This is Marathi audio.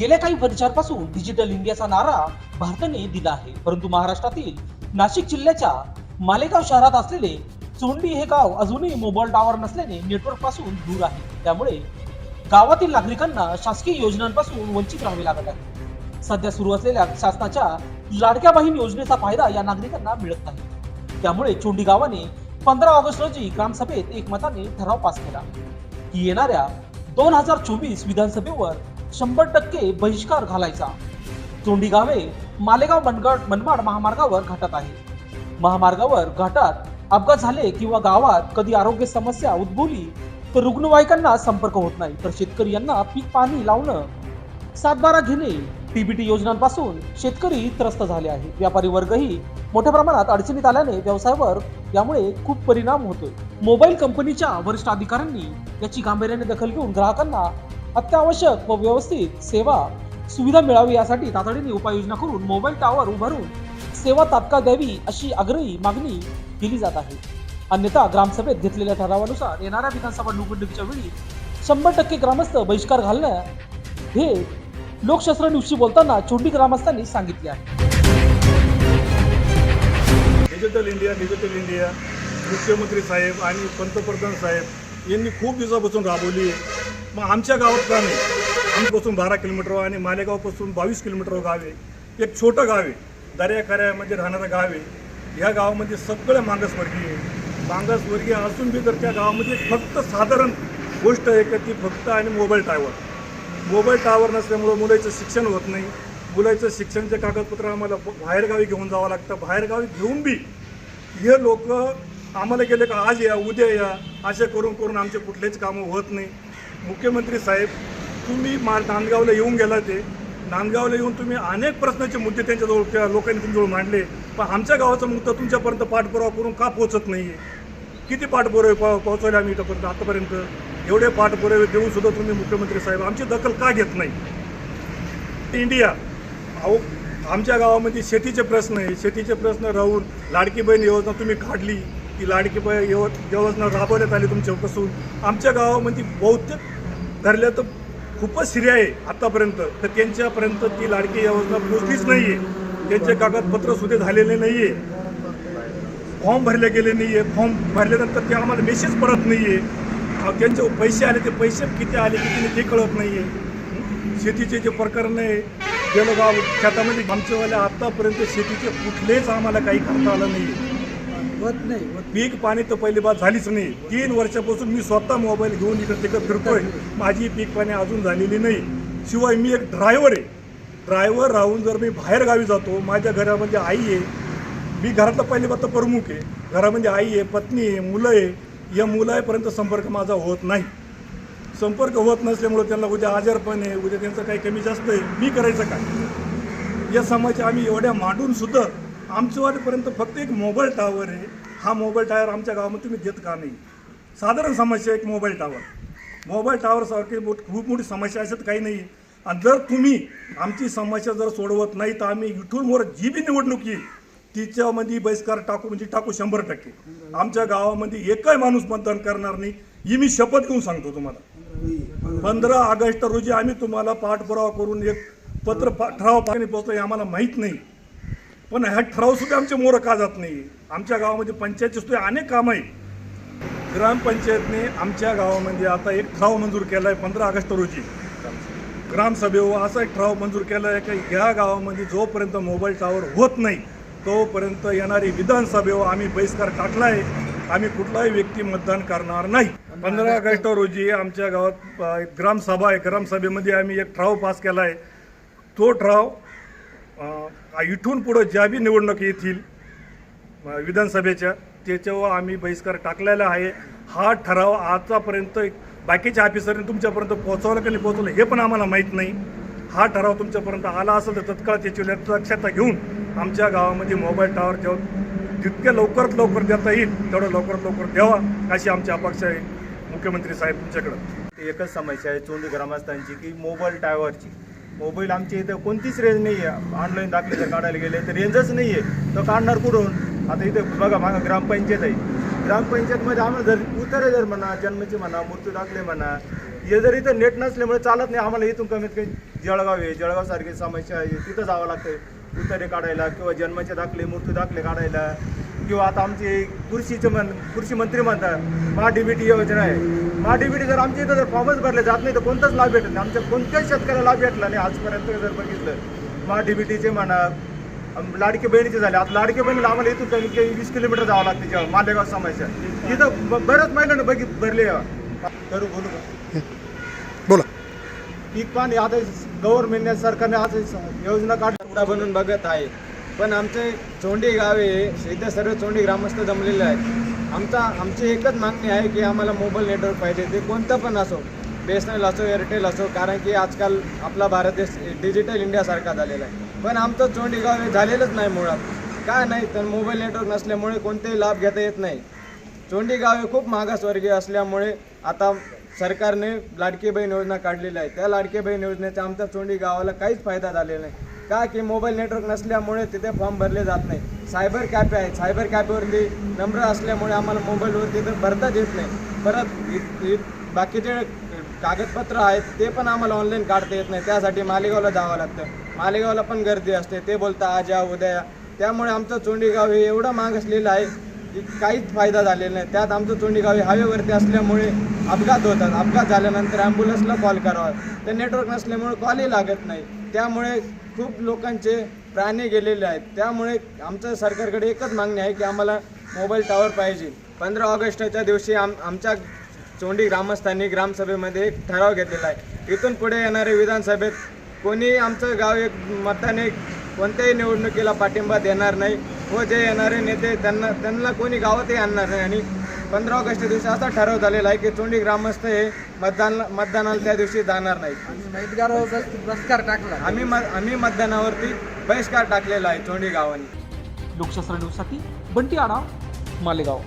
गेल्या काही वर्षांपासून डिजिटल इंडियाचा नारा भारताने दिला आहे. परंतु महाराष्ट्रातील नाशिक जिल्ह्याच्या मालेगाव शहरात असलेले चोंडी हे गाव अजूनही मोबाईल टॉवर नसल्याने नेटवर्कपासून दूर आहे. त्यामुळे गावातील नागरिकांना शासकीय योजनांपासून वंचित राहावे लागत आहे. सध्या सुरू असलेल्या शासनाच्या लाडक्या बहीण योजनेचा फायदा या नागरिकांना मिळत नाही. त्यामुळे चोंडी गावाने पंधरा ऑगस्ट रोजी ग्रामसभेत एकमताने ठराव पास केला. की येणाऱ्या दोन हजार चोवीस विधानसभेवर शंभर टक्के बहिष्कार घालायचा. चोंडी गावे मालेगाव मनगड मनमाड महामार्गावर घाटात आहे. महामार्गावर घाटात अपघात झाले किंवा गावात कधी आरोग्य समस्या उद्भवली तर रुग्णवाहिकांना संपर्क होत नाही तर शेतकरी यांना पीक पाणी लावणं. सातबारा घेणे. पीबीटी योजनांपासून शेतकरी त्रस्त झाले आहे. व्यापारी वर्गही मोठ्या प्रमाणात अडचणीत आल्याने व्यवसायावर यामुळे खूप परिणाम होतोय. मोबाईल कंपनीच्या वरिष्ठ अधिकाऱ्यांनी याची गांभीर्याने दखल घेऊन ग्राहकांना अत्यावश्यक व व्यवस्थित सेवा सुविधा मिळावी यासाठी तातडीने उपाययोजना करून मोबाईल टॉवर उभारून सेवा तात्काळ द्यावी अशी आग्रही मागणी केली जात आहे. अन्यथा ग्रामसभेत घेतलेल्या ठरावानुसार येणाऱ्या विधानसभा निवडणुकीच्या वेळी शंभर टक्के ग्रामस्थ बहिष्कार घालणं हे लोकशास्त्र न्यूजशी बोलताना चोंडी ग्रामस्थांनी सांगितले आहे. डिजिटल इंडिया डिजिटल इंडिया मुख्यमंत्री साहेब आणि पंतप्रधान साहेब यांनी खूप दिवसापासून राबवली आहे. मग आमच्या गावात का नाही आमपासून बारा किलोमीटर आणि मालेगावपासून बावीस किलोमीटर गाव आहे. एक छोटं गाव आहे. दर्याखऱ्यामध्ये राहणारं गाव आहे. ह्या गावामध्ये सगळे मागासवर्गीय आहे. मागासवर्गीय असून बी तर त्या गावामध्ये फक्त साधारण गोष्ट आहे का ती फक्त आणि मोबाईल टावर. मोबाईल टावर नसल्यामुळं मुलाचं शिक्षण होत नाही. मुलाचं शिक्षणचे कागदपत्र आम्हाला बाहेरगावी घेऊन जावं लागतं. बाहेरगावी घेऊन बी हे लोक आम्हाला गेले का आज या उद्या या असे करून करून आमचे कुठलेच कामं होत नाही. मुख्यमंत्री साहेब तुम्ही मा नांदगावला येऊन गेला ते. नांदगावला येऊन तुम्ही अनेक प्रश्नाचे मुद्दे त्यांच्याजवळ त्या लोकांनी तुमच्याजवळ मांडले. पण आमच्या गावाचा मुद्दा तुमच्यापर्यंत पाठपुरावा करून का पोहोचत नाही आहे किती पाठपुरावे पो पोहोचवले आम्ही इथंपर्यंत आतापर्यंत? एवढे पाठपुरावे देऊनसुद्धा तुम्ही मुख्यमंत्री साहेब आमची दखल का घेत नाही? इंडिया अहो आमच्या गावामध्ये शेतीचे प्रश्न आहे. शेतीचे प्रश्न राहून लाडकी बहीण योजना तुम्ही काढली. ती लाडकी बहीण यो योजना राबवण्यात आली तुमच्यापासून. आमच्या गावामध्ये बहुतेक धरल्या तर खूपच स्त्रिया आहे आत्तापर्यंत तर त्यांच्यापर्यंत ती लाडकी योजना पोचलीच नाही आहे त्यांचे कागदपत्र सुद्धा झालेले नाही आहे फॉर्म भरले गेले नाही आहे फॉर्म भरल्यानंतर ते आम्हाला मेसेज पडत नाही आहे त्यांचे पैसे आले ते पैसे किती आले किती नाही ते कळत नाही आहे शेतीचे जे प्रकरण आहे गेलो गाव शेतामध्ये आमच्यावाल्या आत्तापर्यंत शेतीचे कुठलेच आम्हाला काही करता आलं नाही आहे होत नाही होत पीक पाणी तर पहिली बात झालीच नाही. तीन वर्षापासून मी स्वतः मोबाईल घेऊन इकडे तिकडे फिरतोय. माझी पीक पाणी अजून झालेली नाही. शिवाय मी एक ड्रायव्हर आहे. ड्रायव्हर राहून जर मी बाहेर गावी जातो माझ्या घरामध्ये आई आहे. मी घरातला पहिली बात तर प्रमुख आहे. घरामध्ये आई आहे पत्नी आहे मुलं आहे. या मुलापर्यंत संपर्क माझा होत नाही. संपर्क होत नसल्यामुळे त्यांना उद्या आजारपण आहे उद्या त्यांचं काही कमी जास्त आहे. मी करायचं काय? या समाज आम्ही एवढ्या मांडून सुद्धा फक्त एक मोबाईल टावर आहे. हा मोबाईल टावर आमच्या गावामध्ये तुम्ही देत का नाही? साधारण समस्या एक मोबाईल टावर मोबाईल टावरसारखी मोठ खूप मोठी समस्या अशात काही नाही. आणि जर तुम्ही आमची समस्या जर सोडवत नाही तर आम्ही इथून मोर जी बी निवडणूक येईल तिच्यामध्ये बहिष्कार टाकू म्हणजे टाकू शंभर टक्के. आमच्या गावामध्ये एकही माणूस मतदान करणार नाही ही मी शपथ घेऊन सांगतो तुम्हाला. पंधरा ऑगस्ट रोजी आम्ही तुम्हाला पाठपुरावा करून एक पत्र पा ठराव पाणी पोहोचलो हे आम्हाला माहीत नाही. पण ह्या ठराव सुद्धा आमचे मोरं का जात नाही? आमच्या गावामध्ये पंचायतची सुद्धा अनेक कामं आहे ग्रामपंचायतने आमच्या गावामध्ये आता एक ठराव मंजूर केला आहे पंधरा ऑगस्ट रोजी. ग्रामसभेवर असा एक ठराव मंजूर केला आहे की ह्या गावामध्ये जोपर्यंत मोबाईल टावर होत नाही तोपर्यंत येणारी विधानसभेवर आम्ही बहिष्कार टाकला आहे आम्ही कुठलाही व्यक्ती मतदान करणार नाही. पंधरा ऑगस्ट रोजी आमच्या गावात एक ग्रामसभा आहे. ग्रामसभेमध्ये आम्ही एक ठराव पास केला आहे तो ठराव इथून पुढं ज्या बी निवडणूक येतील विधानसभेच्या त्याच्यावर आम्ही बहिष्कार टाकलेला आहे. हा ठराव आतापर्यंत बाकीच्या ऑफिसरने तुमच्यापर्यंत पोहोचवलं का नाही पोहोचवलं हे पण आम्हाला माहीत नाही. हा ठराव तुमच्यापर्यंत आला असेल तर तत्काळ त्याची लक्षता घेऊन आमच्या गावामध्ये मोबाईल टावर जेव्हा जितक्या लवकरात लवकर देता येईल तेवढं लवकरात लवकर द्यावा अशी आमची अपेक्षा आहे. मुख्यमंत्री साहेब तुमच्याकडं. एकच समस्या आहे चोंडी ग्रामस्थांची की मोबाईल टावरची मोबाईल आमच्या इथं कोणतीच रेंज नाही आहे ऑनलाईन दाखले जर काढायला गेले तर रेंजच नाही आहे तर काढणार कुठून? आता इथे बघा मागं ग्रामपंचायत आहे. ग्रामपंचायतमध्ये आम्हाला जर उतरे जर म्हणा जन्मचे म्हणा मृत्यू दाखले म्हणा हे जर इथं नेट नसल्यामुळे चालत नाही. आम्हाला इथून कमीत कमी जळगाव आहे. जळगाव सारखी समस्या आहे. तिथं जावं लागतं उतरे काढायला किंवा जन्माचे दाखले मृत्यू दाखले काढायला. किंवा आता आमचे कृषीचे मन कृषी मंत्री म्हणतात महा डीबीटी योजना आहे. महा डीबीटी जर आमच्या इथं जर फॉर्मच भरले जात नाही तर कोणताच लाभ भेटत नाही. आमच्या कोणत्याच शेतकऱ्याला लाभ भेटला नाही. आजपर्यंत जर बघितलं महा डीबीटीचे म्हणा लाडके बहिणीचे झाले. आता लाडके बहिणीला आम्हाला इथून कमी वीस किलोमीटर जावं लागतं जेव्हा मालेगाव समाजच्या इथं बऱ्याच महिलांना बघित भरले करू बोलू का? बोला. पीक पाणी आता गव्हर्नमेंटने सरकारने आज योजना काढ पुढा बनून बघत आहे. पण आमचे चोंडी गावे इथे सर्व चोंडी ग्रामस्थ जमलेले आहेत. आमचा आमची एकच मागणी आहे की आम्हाला मोबाईल नेटवर्क पाहिजे. ते कोणतं पण असो बी एस एन एल असो एअरटेल असो कारण की आजकाल आपला भारत देश डिजिटल इंडियासारखा झालेला आहे. पण आमचं चोंडी गाव हे झालेलंच नाही मुळात. काय नाही? तर मोबाईल नेटवर्क नसल्यामुळे कोणतेही लाभ घेता येत नाही. चोंडी गाव हे खूप मागासवर्गीय असल्यामुळे आता सरकारने लाडकी बहीण योजना काढलेली आहे. त्या लाडकी बहीण योजनेचा आमच्या चोंडी गावाला काहीच फायदा झालेला नाही. का की मोबाईल नेटवर्क नसल्यामुळे तिथे फॉर्म भरले जात नाही? सायबर कॅफे आहेत सायबर कॅफेवरती नंबर असल्यामुळे आम्हाला मोबाईलवर तिथे भरताच येत नाही. परत इ- बाकीचे कागदपत्र आहेत ते पण आम्हाला ऑनलाईन काढता येत नाही. त्यासाठी मालेगावला जावं लागतं. मालेगावला पण गर्दी असते. ते बोलता आज या उद्या त्यामुळे आमचं चोंडीगाव हे एवढं मागसलेलं आहे की काहीच फायदा झालेला नाही. त्यात आमचं चोंडीगाव हे हायवेवरती असल्यामुळे अपघात होतात. अपघात झाल्यानंतर ॲम्ब्युलन्सला कॉल करावा. तर नेटवर्क नसल्यामुळे कॉलही लागत नाही. त्यामुळे खूप लोकांचे प्राणी गेलेले आहेत. त्यामुळे आमचं सरकारकडे एकच मागणी आहे की आम्हाला मोबाईल टॉवर पाहिजे. पंधरा ऑगस्टच्या दिवशी आम आमच्या चोंडी ग्रामस्थांनी ग्रामसभेमध्ये एक ठराव घेतलेला आहे. इथून पुढे येणारे विधानसभेत कोणी आमचं गाव एक मताने कोणत्याही निवडणुकीला पाठिंबा देणार नाही व जे येणारे नेते त्यांना त्यांना कोणी गावातही आणणार नाही. आणि पंधरा ऑगस्ट दिवशी असा ठराव झालेला आहे की चोंडी ग्रामस्थ हे मतदान मतदानाला त्या दिवशी जाणार नाहीत. बसकार टाकला. आम्ही म आम्ही मतदानावरती बहिष्कार टाकलेला आहे चोंडी गावाने लोकशास्त्र न्यूजसाठी बंटी आडा मालेगाव.